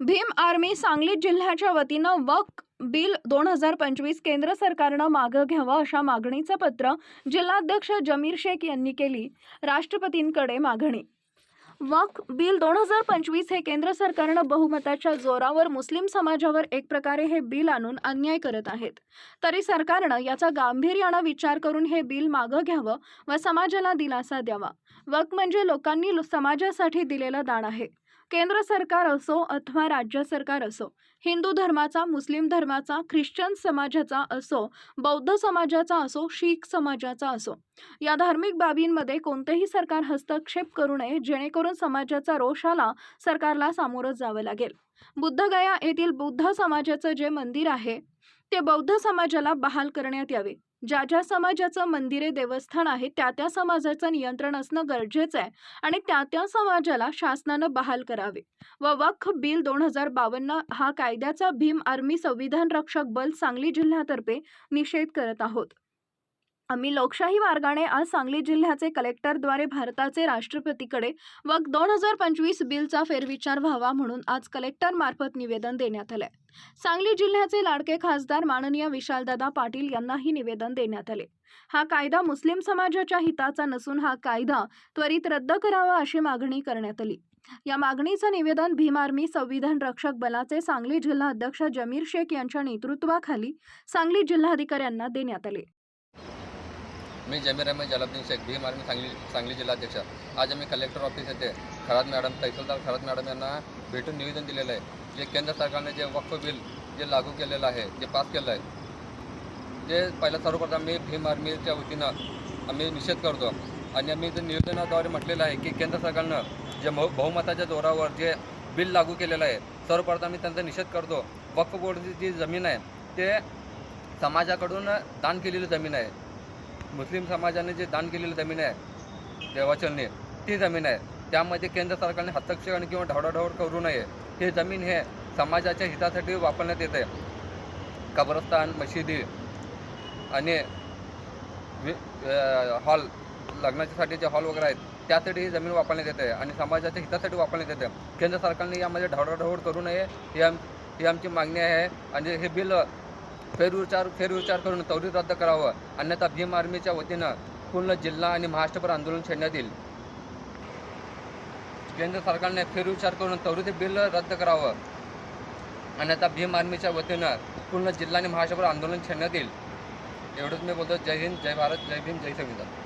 Bhim army Sangli जिल्ह्याच्या वतीनं वक bill दोन हजार पंचवीस केंद्र सरकारनं मागं घ्यावं अशा मागणीचं पत्र जिल्हाध्यक्ष जमीर शेख यांनी केली. राष्ट्रपतींकडे मागणी. वक बिल दोन हजार पंचवीस हे केंद्र सरकारनं बहुमताच्या जोरावर मुस्लिम समाजावर एक प्रकारे हे बिल आणून अन्याय करत आहेत. तरी सरकारनं याचा गांभीर्यानं विचार करून हे बिल मागं घ्यावं व समाजाला दिलासा द्यावा. वक म्हणजे लोकांनी समाजासाठी दिलेलं दान आहे. केंद्र सरकार असो अथवा राज्य सरकार असो हिंदू धर्माचा मुस्लिम धर्माचा ख्रिश्चन समाजाचा असो बौद्ध समाजाचा असो शीख समाजाचा असो या धार्मिक बाबींमध्ये कोणतेही सरकार हस्तक्षेप करू नये जेणेकरून समाजाचा रोषाला सरकारला सामोरं जावं लागेल. बुद्धगया येथील बुद्ध समाजाचं जे मंदिर आहे ते बौद्ध समाजाला बहाल करण्यात यावे. ज्या ज्या समाजाचं मंदिरे देवस्थान आहे त्या त्या समाजाचं नियंत्रण असणं गरजेचं आहे आणि त्या त्या समाजाला शासनानं बहाल करावे. व वक्फ बिल दोन हजार बावन्न हा कायद्याचा भीम आर्मी संविधान रक्षक बल सांगली जिल्ह्यातर्फे निषेध करत आहोत. आम्ही लोकशाही मार्गाने आज सांगली जिल्ह्याचे कलेक्टरद्वारे भारताचे राष्ट्रपतीकडे वक दोन हजार पंचवीस बिलचा फेरविचार व्हावा म्हणून आज कलेक्टरमार्फत निवेदन देण्यात आलं आहे सांगली जिल्ह्याचे लाडके खासदार माननीय विशालदादा पाटील यांनाही निवेदन देण्यात आले. हा कायदा मुस्लिम समाजाच्या हिताचा नसून हा कायदा त्वरित रद्द करावा अशी मागणी करण्यात आली. या मागणीचं निवेदन भीम आर्मी संविधान रक्षक बलाचे सांगली जिल्हा अध्यक्ष जमीर शेख यांच्या नेतृत्वाखाली सांगली जिल्हाधिकाऱ्यांना देण्यात आले. मी जमीर अहमद जलाब्दीन शेख भीम आर्मी सांगली सांगली जिल्हाध्यक्ष. आज आम्ही कलेक्टर ऑफिस येथे खरात मॅडम तहसीलदार खरात मॅडम यांना भेटून निवेदन दिलेलं आहे. जे केंद्र सरकारने जे वक्फ बिल जे लागू केलेलं आहे जे पास केलं आहे ते पहिल्या सर्वप्रथम आम्ही भीम आर्मीच्या वतीनं आम्ही निषेध करतो. आणि आम्ही ते निवेदनाद्वारे म्हटलेलं आहे की केंद्र सरकारनं जे मह बहुमताच्या जोरावर जे बिल लागू केलेलं आहे सर्वप्रथम आम्ही त्यांचा निषेध करतो. वक्फ बोर्डची जी जमीन आहे ते समाजाकडून दान केलेली जमीन आहे. मुस्लिम समाजाने जे दान केलेली जमीन आहे देवाचलने ती जमीन आहे. त्यामध्ये केंद्र सरकारने हस्तक्षेप आणि किंवा ढवडाढवड करू नये. हे जमीन हे समाजाच्या हितासाठी वापरण्यात येते. कब्रस्तान मशिदी आणि वि- हॉल लग्नाच्यासाठी जे हॉल वगैरे आहेत त्यासाठी ही जमीन वापरण्यात येते आणि समाजाच्या हितासाठी वापरण्यात येते. केंद्र सरकारने यामध्ये ढवडाढवड करू नये ही आम ही आमची मागणी आहे. आणि हे बिल फेरविचार फेरविचार करून त्वरित रद्द करावं अन्यथा भीम आर्मीच्या वतीनं पूर्ण जिल्हा आणि महाराष्ट्रभर आंदोलन छेडण्यात येईल. केंद्र सरकारने फेरविचार करून त्वरित बिल रद्द करावं अन्यथा भीम आर्मीच्या वतीनं पूर्ण जिल्हा आणि महाराष्ट्रभर आंदोलन छेडण्यात येईल. एवढंच मी बोलतो. जय हिंद जय भारत जय भीम जय संविधान.